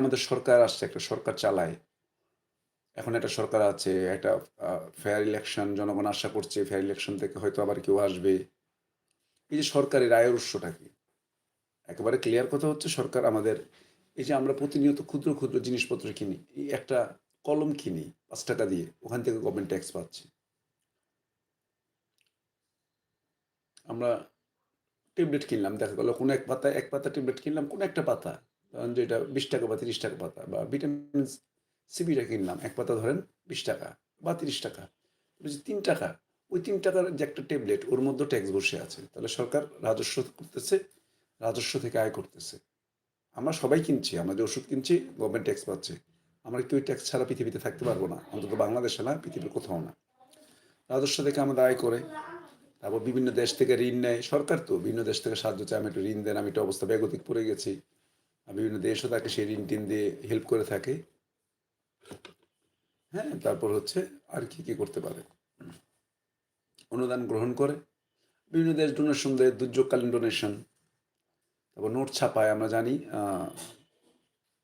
আমাদের সরকার আসছে, একটা সরকার চালায়। এখন একটা সরকার আছে, একটা ফেয়ার ইলেকশন জনগণ আশা করছে ফেয়ার ইলেকশন থেকে হয়তো আবার কেউ আসবে। এই যে সরকারের আয়ের উৎসটা কি? একেবারে ক্লিয়ার কথা হচ্ছে, সরকার আমাদের, এই যে আমরা প্রতিনিয়ত ক্ষুদ্র ক্ষুদ্র জিনিসপত্র কিনি, এই একটা কলম কিনি পাঁচ টাকা দিয়ে, ওখান থেকে গভর্নমেন্ট ট্যাক্স পাচ্ছে। আমরা ট্যাবলেট কিনলাম, দেখা গেলো কোনো এক পাতা এক পাতা ট্যাবলেট কিনলাম, কোনো একটা পাতা। যেটা বিশ টাকা বা তিরিশ টাকা পাতা বা ভিটামিন সিবিটা কিনলাম, এক পাতা ধরেন বিশ টাকা বা তিরিশ টাকা। বলছি তিন টাকা, ওই তিন টাকার যে একটা ট্যাবলেট, ওর মধ্যে ট্যাক্স বসে আছে। তাহলে সরকার রাজস্ব করতেছে, রাজস্ব থেকে আয় করতেছে। আমরা সবাই কিনছি, আমরা যে ওষুধ কিনছি গভর্নমেন্ট ট্যাক্স পাচ্ছে। আমরা কেউ ট্যাক্স ছাড়া পৃথিবীতে থাকতে পারব না, অন্তত বাংলাদেশে না, পৃথিবীর কোথাও না। রাজস্ব থেকে আমাদের আয় করে, তারপর বিভিন্ন দেশ থেকে ঋণ নেয়। সরকার তো বিভিন্ন দেশ থেকে সাহায্য চায়, আমি একটু ঋণ দেন, আমি একটু অবস্থা বেগতিক পড়ে গেছি। বিভিন্ন দেশও তাকে সেই ঋণ টিন দিয়ে হেল্প করে থাকে। হ্যাঁ তারপর হচ্ছে আর কি কি করতে পারে। অনুদান গ্রহণ করে। বিভিন্ন দেশ ডোনেশন দেয়, দুর্যোগকালীন ডোনেশন তারপর নোট ছাপায়, আমরা জানি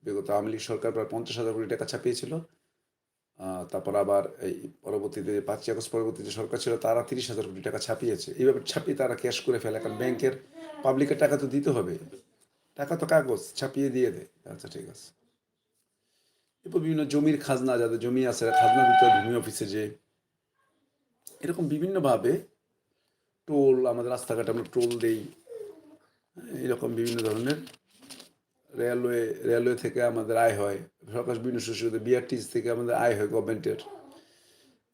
বিগত আওয়ামী লীগ সরকার প্রায় পঞ্চাশ হাজার কোটি টাকা ছাপিয়েছিল। তারপর আবার এই পরবর্তীতে, পাঁচই আগস্ট পরবর্তী যে সরকার ছিল, তারা তিরিশ হাজার কোটি টাকা ছাপিয়েছে। এইভাবে ছাপিয়ে তারা ক্যাশ করে ফেলে, কারণ ব্যাংকের পাবলিকের টাকা তো দিতে হবে। টাকা তো কাগজ, ছাপিয়ে দিয়ে দেয় আচ্ছা ঠিক আছে। এরপর বিভিন্ন জমির খাজনা, যাদের জমি আছে খাজনা দিতে হয় ভূমি অফিসে যে এরকম বিভিন্নভাবে টোল, আমাদের রাস্তাঘাটে আমরা টোল দেই। এরকম বিভিন্ন ধরনের রেলওয়ে রেলওয়ে থেকে আমাদের আয় হয়। সরকার বিভিন্ন সুযোগ বিআরটিস থেকে আমাদের আয় হয় গভর্নমেন্টের।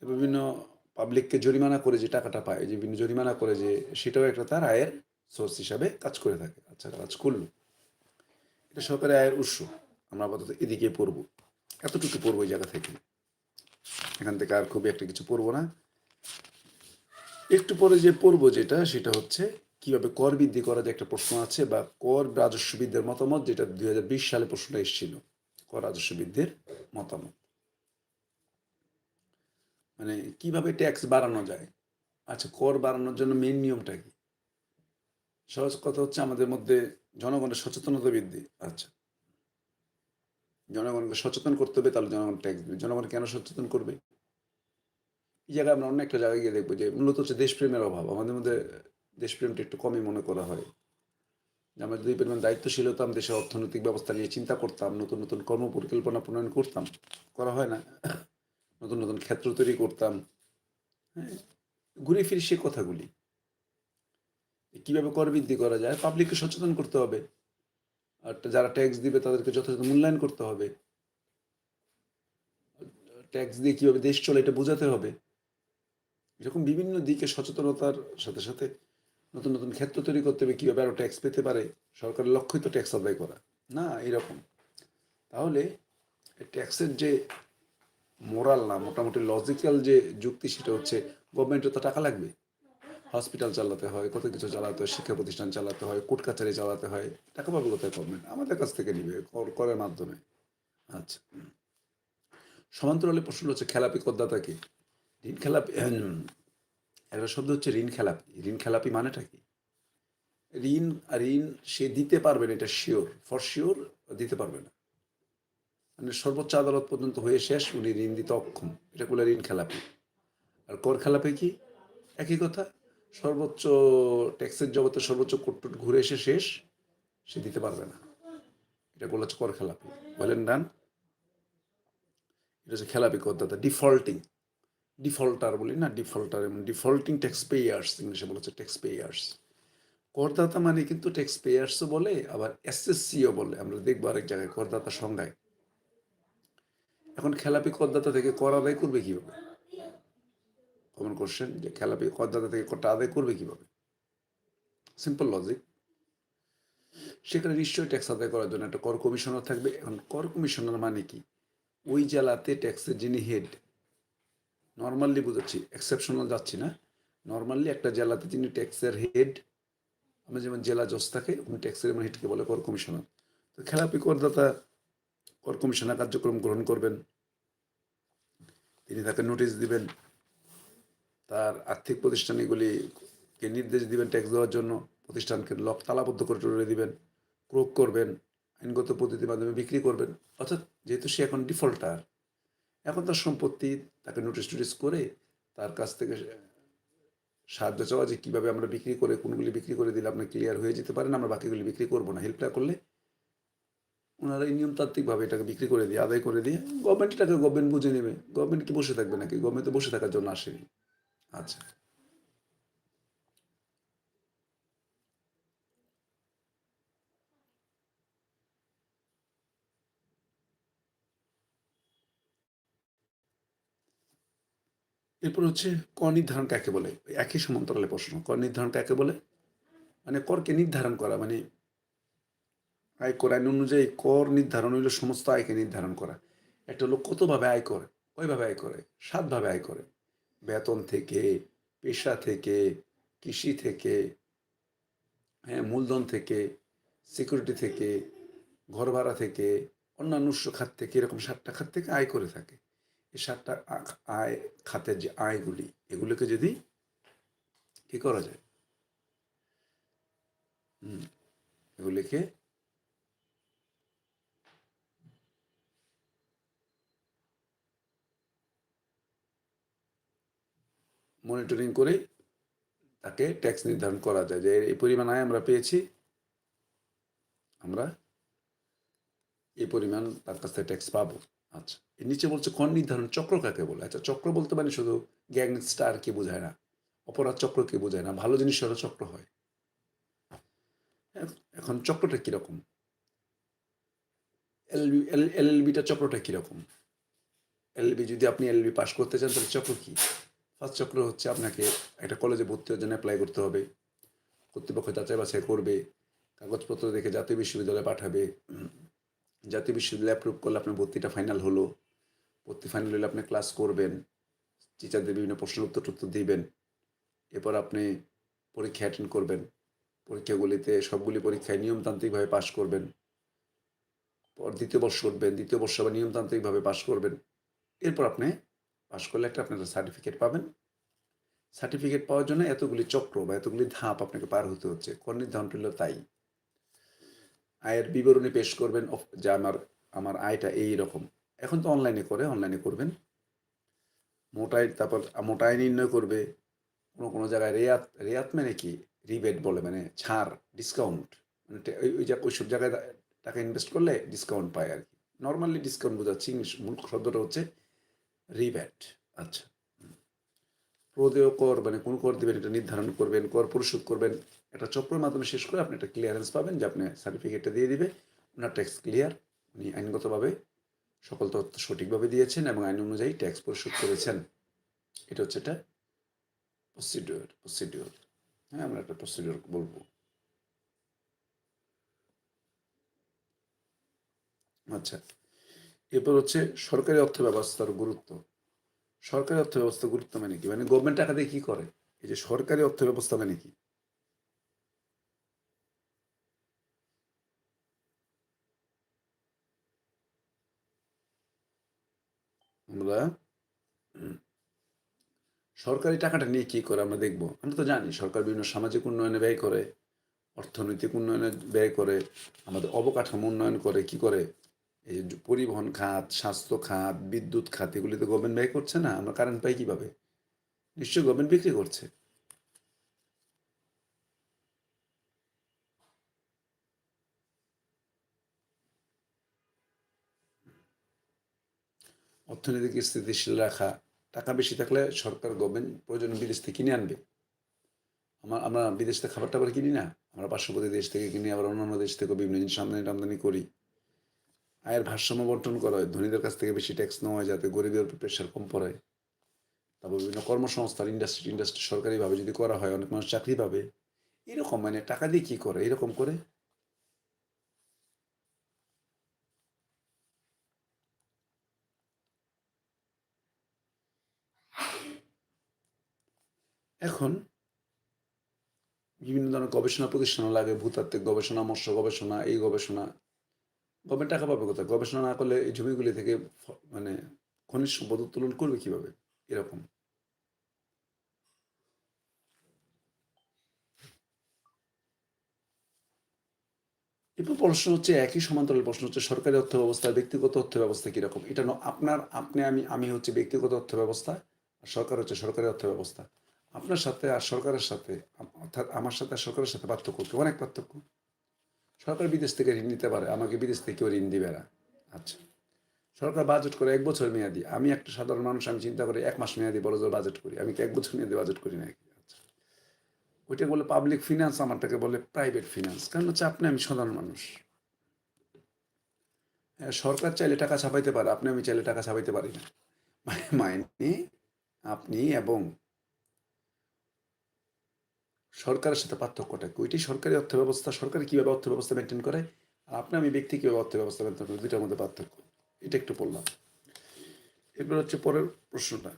বিভিন্ন পাবলিককে জরিমানা করে যে টাকাটা পায়, যে বিভিন্ন জরিমানা করে যে সেটাও একটা তার আয়ের সোর্স হিসাবে কাজ করে থাকে। আচ্ছা কাজ করল। এটা সরকারের আয়ের উৎস। আমরা আপাতত এদিকে পড়ব। এতটুকু পড়ব এই জায়গা থেকে। এখান থেকে আর খুবই একটা কিছু পড়ব না। একটু পরে যে পড়ব যেটা, সেটা হচ্ছে কীভাবে কর বৃদ্ধি করা যে একটা প্রশ্ন আছে বা কর রাজস্ব বৃদ্ধির মতামত, যেটা দুই হাজার বিশ সালে প্রশ্নটা এসেছিল। কর রাজস্ব বৃদ্ধির মতামত। মানে কীভাবে ট্যাক্স বাড়ানো যায়? আচ্ছা কর বাড়ানোর জন্য মেন নিয়মটা কি? সহজ কথা হচ্ছে আমাদের মধ্যে জনগণের সচেতনতা বৃদ্ধি। আচ্ছা। জনগণকে সচেতন করতে হবে, তাহলে জনগণ ট্যাক্স দেবে। জনগণ কেন সচেতন করবে? এই জায়গায় আমরা অন্য একটা জায়গায় গিয়ে দেখব যে মূলত হচ্ছে দেশপ্রেমের অভাব। আমাদের মধ্যে দেশপ্রেমটা একটু কমই মনে করা হয়। আমরা যদি পরিমাণ দায়িত্বশীল হতাম, দেশের অর্থনৈতিক ব্যবস্থা নিয়ে চিন্তা করতাম, নতুন নতুন কর্ম পরিকল্পনা প্রণয়ন করতাম, করা হয় না। নতুন নতুন ক্ষেত্র তৈরি করতাম। হ্যাঁ? ঘুরে ফিরে সে কথাগুলি। কীভাবে কর বৃদ্ধি করা যায় পাবলিককে সচেতন করতে হবে। আর যারা ট্যাক্স দিবে, তাদেরকে যথাযথ মূল্যায়ন করতে হবে। ট্যাক্স দিয়ে কীভাবে দেশ চলে, এটা বোঝাতে হবে। এরকম বিভিন্ন দিকে সচেতনতার সাথে সাথে নতুন নতুন ক্ষেত্র তৈরি করতে হবে, কীভাবে আরও ট্যাক্স পেতে পারে, সরকারের লক্ষ্যই তো ট্যাক্স আদায় করা। না, এরকম। তাহলে ট্যাক্সের যে মোরাল না, মোটামুটি লজিক্যাল যে যুক্তি, সেটা হচ্ছে গভর্নমেন্টের তো টাকা লাগবে। হসপিটাল চালাতে হয়, কত কিছু চালাতে হয়, শিক্ষা প্রতিষ্ঠান চালাতে হয়, কোর্ট কাছারি চালাতে হয় টাকা পাবে কোথায় গভর্নমেন্ট আমাদের কাছ থেকে নিবে করের মাধ্যমে। আচ্ছা। সমান্তরালে প্রশ্ন হচ্ছে খেলাপি করদাতা কি? ঋণ খেলাপি একটা শব্দ হচ্ছে ঋণ খেলাপি। ঋণ খেলাপি মানেটা কি? ঋণ ঋণ সে দিতে পারবে না, এটা শিওর ফর শিওর দিতে পারবে না। মানে সর্বোচ্চ আদালত পর্যন্ত হয়ে শেষ, উনি ঋণ দিতে অক্ষম। এটা বলে ঋণ খেলাপি। আর কর খেলাপি কি? একই কথা সর্বোচ্চ ট্যাক্সের জগতে সর্বোচ্চ কোর্ট ঘুরে এসে শেষ, সে দিতে পারবে না। এটা হচ্ছে কর খেলাপি। বলেন ডান। এটা হচ্ছে খেলাপি করদাতা। ডিফল্টিং। ডিফল্টার বলি না, ডিফল্টার ডিফল্টিং ট্যাক্স পেয়ার্স ইংলিশে বলেছে ট্যাক্স পেয়ার্স করদাতা মানে কিন্তু ট্যাক্স পেয়ার্সও বলে, আবার এসএসসিও বলে। আমরা দেখব আরেক জায়গায় করদাতা সংজ্ঞায়। এখন খেলাপি করদাতা থেকে কর আদায় করবে কীভাবে? কমন কোশ্চেন যে খেলাপি করদাতা থেকে করটা আদায় করবে কীভাবে? সিম্পল লজিক সেখানে নিশ্চয়ই ট্যাক্স আদায় করার জন্য একটা কর কমিশনার থাকবে। এখন কর কমিশনার মানে কি? ওই জেলাতে ট্যাক্সের যিনি হেড নর্মালি বুঝাচ্ছি এক্সেপশনাল যাচ্ছি না। নর্মালি একটা জেলাতে যিনি ট্যাক্সের হেড আমরা যেমন জেলা জজ থাকে, উনি ট্যাক্সের মানে হেডকে বলে কর কমিশনার তো খেলাপি করদাতা কর কমিশনার কার্যক্রম গ্রহণ করবেন। তিনি তাকে নোটিশ দিবেন। তার আর্থিক প্রতিষ্ঠান এগুলিকে নির্দেশ দিবেন ট্যাক্স দেওয়ার জন্য, প্রতিষ্ঠানকে লক তালাবদ্ধ করে টরে দিবেন, ক্রোক করবেন, আইনগত পদ্ধতির মাধ্যমে বিক্রি করবেন। অর্থাৎ যেহেতু সে এখন ডিফল্টার, এখন তার সম্পত্তি তাকে নোটিশ টুটিস করে তার কাছ থেকে সাহায্য চাওয়া যে কীভাবে আমরা বিক্রি করে, কোনগুলি বিক্রি করে দিলে আপনার ক্লিয়ার হয়ে যেতে পারেন আমরা বাকিগুলি বিক্রি করব না। হেল্পটা করলে ওনারা এই নিয়মতান্ত্রিকভাবে এটাকে বিক্রি করে দিয়ে, আদায় করে দিয়ে গভর্নমেন্ট এটাকে গভর্নমেন্ট বুঝে নেবে। গভর্নমেন্ট কি বসে থাকবে নাকি? গভর্নমেন্ট তো বসে থাকার জন্য আসেনি। আচ্ছা। এরপর হচ্ছে কর নির্ধারণ কাকে বলে? একই সমান্তরালে প্রশ্ন। কর নির্ধারণ কাকে বলে? মানে করকে নির্ধারণ করা মানে আয় কর, আইন অনুযায়ী কর নির্ধারণ হইল সমস্ত আয়কে নির্ধারণ করা। একটা লোক কতভাবে আয় করে? কয়ভাবে আয় করে? সাতভাবে আয় করে। বেতন থেকে, পেশা থেকে, কৃষি থেকে হ্যাঁ মূলধন থেকে সিকিউরিটি থেকে, ঘর ভাড়া থেকে, অন্যান্য উৎস খাত থেকে, এরকম সাতটা খাত থেকে আয় করে থাকে। এই সাতটা আয় খাতের যে আয়গুলি, এগুলোকে যদি কি করা যায়? হুম, এগুলিকে মনিটরিং করে তাকে ট্যাক্স নির্ধারণ করা যায় যে এই পরিমাণ আয় আমরা পেয়েছি, আমরা এই পরিমাণ তার কাছ থেকে ট্যাক্স পাবো। আচ্ছা এর নিচে বলছে কর নির্ধারণ চক্র কাকে বলে? আচ্ছা চক্র বলতে মানে শুধু গ্যাং স্টার কি বোঝায় না, অপরাধ চক্র কি বোঝায় না, ভালো জিনিস হলো চক্র হয়। এখ- এখন চক্রটা কীরকম? এলবি এলএলবিটা চক্রটা কীরকম? এলএলবি যদি আপনি এলএলবি পাস করতে চান, তাহলে চক্র কি? ফার্স্ট চক্র হচ্ছে আপনাকে একটা কলেজে ভর্তি হওয়ার জন্য অ্যাপ্লাই করতে হবে। কর্তৃপক্ষ যাচাই বাছাই করবে, কাগজপত্র দেখে জাতীয় বিশ্ববিদ্যালয়ে পাঠাবে জাতীয় বিশ্ববিদ্যালয় অ্যাপ্রুভ করলে আপনার ভর্তিটা ফাইনাল হলো। ভর্তি ফাইনাল হলে আপনি ক্লাস করবেন টিচারদের বিভিন্ন প্রশ্নের উত্তর টুত্তর দিবেন। এরপর আপনি পরীক্ষা অ্যাটেন্ড করবেন। পরীক্ষাগুলিতে সবগুলি পরীক্ষায় নিয়মতান্ত্রিকভাবে পাশ করবেন। পর দ্বিতীয় বর্ষ করবেন, দ্বিতীয় বর্ষ আবার নিয়মতান্ত্রিকভাবে পাশ করবেন। এরপর আপনি পাশ করলে একটা আপনারা সার্টিফিকেট পাবেন। সার্টিফিকেট পাওয়ার জন্য এতগুলি চক্র বা এতগুলি ধাপ আপনাকে পার হতে হচ্ছে। কর হলো তাই। আয়ের বিবরণী পেশ করবেন যে আমার আমার আয়টা এই রকম। এখন তো অনলাইনে করে অনলাইনে করবেন। মোটাই তারপর মোটাই নির্ণয় করবে। কোনো কোনো জায়গায় রেয়াত রেয়াত মানে কি? রিবেট বলে মানে ছাড় ডিসকাউন্ট মানে ওই ওই সব জায়গায় টাকা ইনভেস্ট করলে ডিসকাউন্ট পায় আর কি। নর্মালি ডিসকাউন্ট বোঝাচ্ছে, ইংলিশ মূল শব্দটা হচ্ছে রিব্যাট আচ্ছা। প্রদেয় কর মানে কোন কর দিবেন এটা নির্ধারণ করবেন, কর পরিশোধ করবেন একটা চক্রের মাধ্যমে শেষ করে আপনি একটা ক্লিয়ারেন্স পাবেন যে আপনি সার্টিফিকেটটা দিয়ে দিবে ওনার ট্যাক্স ক্লিয়ার উনি আইনগতভাবে সকল তথ্য সঠিকভাবে দিয়েছেন এবং আইন অনুযায়ী ট্যাক্স পরিশোধ করেছেন। এটা হচ্ছে এটা প্রসিডিওর প্রসিডিওর হ্যাঁ আমরা একটা প্রসিডিওর বলব। আচ্ছা। এরপর হচ্ছে সরকারি অর্থ ব্যবস্থার গুরুত্ব। সরকারি অর্থ ব্যবস্থা গুরুত্ব মানে কি? মানে গভর্নমেন্ট টাকা দিয়ে কি করে? এই যে সরকারি অর্থ ব্যবস্থা মানে কি? আমরা সরকারি টাকাটা নিয়ে কি করে আমরা দেখব? আমরা তো জানি সরকার বিভিন্ন সামাজিক উন্নয়নে ব্যয় করে, অর্থনৈতিক উন্নয়নে ব্যয় করে, আমাদের অবকাঠামো উন্নয়ন করে, কি করে? এই পরিবহন খাত, স্বাস্থ্য খাত, বিদ্যুৎ খাত, এগুলি তো গভর্নমেন্ট ব্যয় করছে না, আমরা কারেন্ট পাই কীভাবে? নিশ্চয়ই গভর্নমেন্ট বিক্রি করছে। অর্থনৈতিক স্থিতিশীল রাখা, টাকা বেশি থাকলে সরকার গভর্নমেন্ট প্রয়োজন বিদেশ থেকে কিনে আনবে। আমার, আমরা বিদেশ থেকে খাবার টাবার কিনি না, আমরা পার্শ্ববর্তী দেশ থেকে কিনি, আবার অন্যান্য দেশ থেকে বিভিন্ন জিনিস আমদানি টামদানি করি। আয়ের ভারসাম্য বন্টন করা হয়, ধনীদের কাছ থেকে বেশি ট্যাক্স নেওয়া হয় যাতে গরিবের উপর প্রেশার কম পড়ে। তারপর বিভিন্ন কর্মসংস্থান ইন্ডাস্ট্রি ইন্ডাস্ট্রি সরকারিভাবে যদি করা হয়, অনেক মানুষ চাকরি পাবে। এরকম মানে টাকা দিয়ে কি করে? এরকম করে? এখন বিভিন্ন ধরনের গবেষণা প্রতিষ্ঠান লাগে, ভূতাত্ত্বিক গবেষণা, মৎস্য গবেষণা, এই গবেষণা। গভর্নমেন্ট টাকা পাবে কোথায়? গবেষণা না করলে এই জমিগুলি থেকে মানে খনিজ সম্পদ উত্তোলন করবে কীভাবে? এরকম। এরপর প্রশ্ন হচ্ছে একই সমান্তরাল প্রশ্ন হচ্ছে সরকারি অর্থ ব্যবস্থা, ব্যক্তিগত অর্থ ব্যবস্থা কীরকম? এটা আপনার, আপনি, আমি আমি হচ্ছে ব্যক্তিগত অর্থ ব্যবস্থা আর সরকার হচ্ছে সরকারি অর্থ ব্যবস্থা। আপনার সাথে আর সরকারের সাথে অর্থাৎ আমার সাথে আর সরকারের সাথে পার্থক্য অনেক পার্থক্য। সরকার বিদেশ থেকে ঋণ নিতে পারে আমাকে বিদেশ থেকে কেউ ঋণ দিবে না আচ্ছা। সরকার বাজেট করে এক বছর মেয়াদি। আমি একটা সাধারণ মানুষ আমি চিন্তা করি এক মাস মেয়াদি বড় জোর বাজেট করি। আমি এক বছর মেয়াদি বাজেট করি নাকি? আচ্ছা। ওইটা বলে পাবলিক ফিনান্স আমারটাকে বলে প্রাইভেট ফিনান্স কারণ হচ্ছে আপনি আমি সাধারণ মানুষ। হ্যাঁ, সরকার চাইলে টাকা ছাপাইতে পারে আপনি আমি চাইলে টাকা ছাপাইতে পারি না। মানে আপনি এবং সরকারের সাথে পার্থক্যটা কি? ওইটি সরকারি অর্থ ব্যবস্থা সরকার কীভাবে অর্থ ব্যবস্থা মেনটেন করে আর আপনি আমি ব্যক্তি কীভাবে অর্থ ব্যবস্থা মেনটেন করে, দুইটার মধ্যে পার্থক্য। এটা একটু বললাম। এরপর হচ্ছে পরের প্রশ্নটা।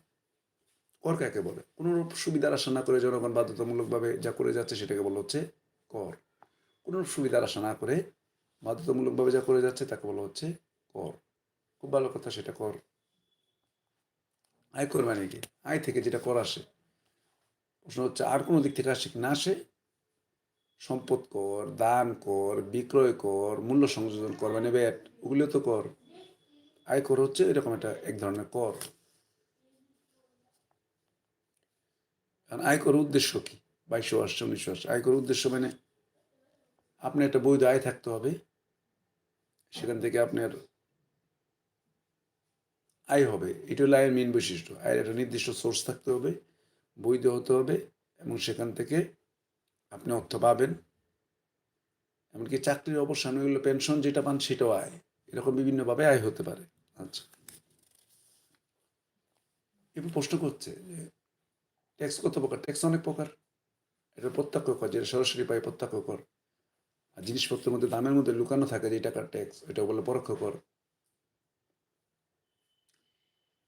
কর কাকে বলে? কোনো সুবিধার আশা না করে জনগণ বাধ্যতামূলকভাবে যা করে যাচ্ছে সেটাকে বলা হচ্ছে কর। কোনো সুবিধার আশা না করে বাধ্যতামূলকভাবে যা করে যাচ্ছে তাকে বলা হচ্ছে কর। খুব ভালো কথা সেটা কর। আয় কর মানে কি? আয় থেকে যেটা কর আসে। প্রশ্ন হচ্ছে, আর কোনো দিক থেকে আসে না আসে? সম্পদ কর, দান কর, বিক্রয় কর, মূল্য সংযোজন কর মানে ব্যাট, ওগুলো তো কর। আয় কর হচ্ছে এরকম একটা, এক ধরনের কর। কারণ আয় করার উদ্দেশ্য কি? বাইশশো আসছে উনিশশো আসছে আয় করার উদ্দেশ্য মানে আপনি একটা বৈধ আয় থাকতে হবে, সেখান থেকে আপনার আয় হবে। এটা হলো আয়ের মেন বৈশিষ্ট্য। আয়ের একটা নির্দিষ্ট সোর্স থাকতে হবে। বৈধ হতে হবে এবং সেখান থেকে আপনি অর্থ পাবেন। এমনকি চাকরির অবসান হইলে পেনশন যেটা পান সেটাও আয়। এরকম বিভিন্নভাবে আয় হতে পারে। আচ্ছা। এবার প্রশ্ন করছে যে ট্যাক্স কত প্রকার? ট্যাক্স অনেক প্রকার। এটা প্রত্যক্ষ কর, যেটা সরাসরি পাই প্রত্যক্ষ কর। আর জিনিসপত্রের মধ্যে দামের মধ্যে লুকানো থাকে যে টাকার ট্যাক্স এটা বলে পরোক্ষ কর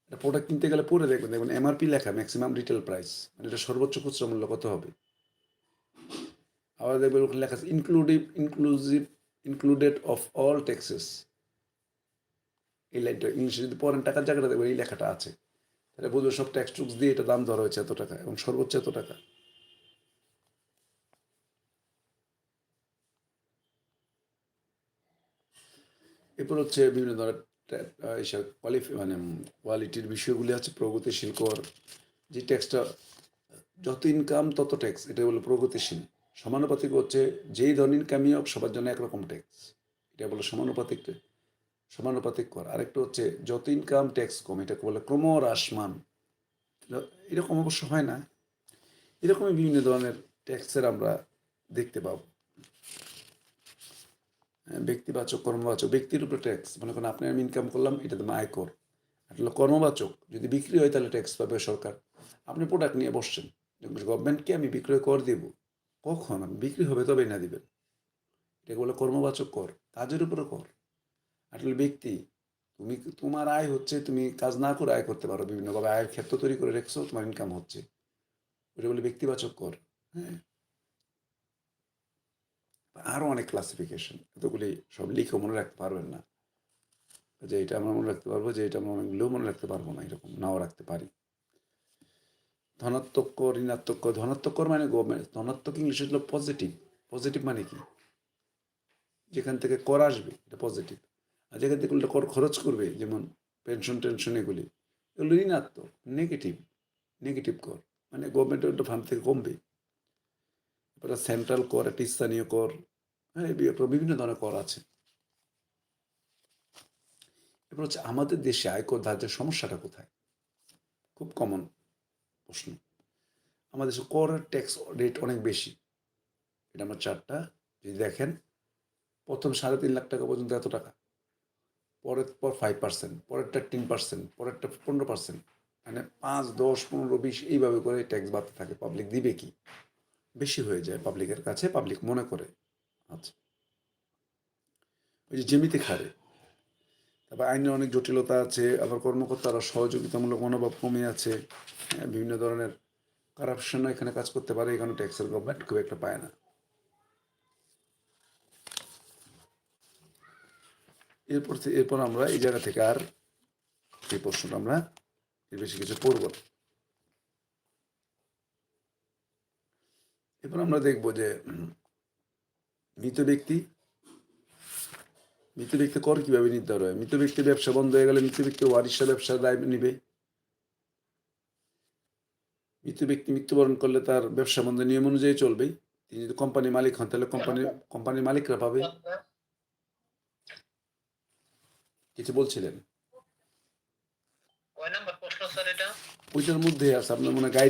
এটা প্রোডাক্ট কিনতে গেলে পরে দেখবেন দেখবেন এমআরপি লেখা ম্যাক্সিমাম রিটেল প্রাইস মানে এটা সর্বোচ্চ খুচরা মূল্য কত হবে? আবার দেখবেন ওখানে লেখা আছে inclusive inclusive included of all taxes এই লাইনটা ইংলিশে যদি পড়েন, টাকার জায়গাটা দেখবেন এই লেখাটা আছে। তাহলে বুঝবে সব ট্যাক্স টুক্স দিয়ে এটা দাম ধরা হয়েছে এত টাকা, এবং সর্বোচ্চ এত টাকা। এরপর হচ্ছে বিভিন্ন ধরনের এইসব কোয়ালিফি মানে কোয়ালিটির বিষয়গুলি আছে, প্রগতিশীল কর, যে ট্যাক্সটা যত ইনকাম তত ট্যাক্স এটা হলো প্রগতিশীল। সমানুপাতিক হচ্ছে যেই ধরনের ইনকামই হোক, সবার জন্য একরকম ট্যাক্স এটা বলে সমানুপাতিক সমানুপাতিক কর। আরেকটা হচ্ছে যত ইনকাম ট্যাক্স কম, এটাকে বলে ক্রমহ্রাসমান। এরকম অবশ্য হয় না। এরকমই বিভিন্ন ধরনের ট্যাক্সের আমরা দেখতে পাবো। ব্যক্তিবাচক, কর্মবাচক, ব্যক্তির উপরে ট্যাক্স মনে করেন আপনি আমি ইনকাম করলাম, এটা তো আয়কর হলো কর্মবাচক। যদি বিক্রি হয়, তাহলে ট্যাক্স পাবে সরকার। আপনি প্রোডাক্ট নিয়ে বসছেন গভর্নমেন্টকে আমি বিক্রয় কর দিব। কখন? বিক্রি হবে তবেই না দিবেন। এটাকে বলে কর্মবাচক কর। কাজের উপরে কর। আসলে ব্যক্তি। তুমি তোমার আয় হচ্ছে, তুমি কাজ না করে আয় করতে পারো। বিভিন্নভাবে আয়ের ক্ষেত্র তৈরি করে রেখেছো, তোমার ইনকাম হচ্ছে। ওটা বলে ব্যক্তিবাচক কর। হ্যাঁ? আরও অনেক ক্লাসিফিকেশন এতগুলি সব লিখে মনে রাখতে পারবেন না। যে এটা আমরা মনে রাখতে পারব, যে এটা আমরা অনেকগুলোও মনে রাখতে পারব না, এরকম নাও রাখতে পারি। ধনাত্মক ঋণাত্মক ধনাত্মক মানে ধনাত্মক ইংলিশে হলো পজিটিভ পজিটিভ মানে কি? যেখান থেকে কর আসবে, এটা পজিটিভ আর যেখান থেকে কর খরচ করবে, যেমন পেনশন টেনশন এগুলি, এগুলো ঋণাত্মক নেগেটিভ নেগেটিভ কর। মানে গভর্নমেন্টের ফান্ড থেকে কমবে। সেন্ট্রাল কর একটা স্থানীয় কর হ্যাঁ বিভিন্ন ধরনের কর আছে। এরপর হচ্ছে আমাদের দেশে আয়কর ধার্যের সমস্যাটা কোথায়? খুব কমন প্রশ্ন। আমাদের দেশে কর ট্যাক্স রেট অনেক বেশি। এটা আমার চারটা যদি দেখেন, প্রথম সাড়ে তিন লাখ টাকা পর্যন্ত এত টাকা। পরের পর ফাইভ পার্সেন্ট পরেরটা টেন পার্সেন্ট পরেরটা পনেরো পার্সেন্ট মানে পাঁচ, দশ, পনেরো, বিশ, এইভাবে করে ট্যাক্স বাড়তে থাকে। পাবলিক দিবে কি? বেশি হয়ে যায় পাবলিকের কাছে পাবলিক মনে করে। আচ্ছা। ওই যে জেমিতে খারে তারপর আইনের অনেক জটিলতা আছে আবার কর্মকর্তারা সহযোগিতামূলক মনোভাব কমে আছে হ্যাঁ, বিভিন্ন ধরনের কারাপশনও এখানে কাজ করতে পারে এখানে ট্যাক্সের গভর্নমেন্ট খুব একটা পায় না। এরপর এরপর আমরা এই জায়গা থেকে আর এই প্রশ্নটা আমরা বেশি কিছু পড়ব না। এরপর আমরা দেখব যে মৃত ব্যক্তি মৃত ব্যক্তি কর কীভাবে নির্ধারণ হয়? মৃত ব্যক্তির ব্যবসা বন্ধ হয়ে গেলে মৃত ব্যক্তির ওয়ারিশা ব্যবসার দায় নিবে। মৃত ব্যক্তি মৃত্যুবরণ করলে তার ব্যবসা বন্ধ নিয়ম অনুযায়ী চলবে। তিনি যদি কোম্পানির মালিক হন তাহলে কোম্পানির কোম্পানির মালিকরা পাবে। কিছু বলছিলেন? ওইটার মধ্যে আছে আপনার মনে গাইড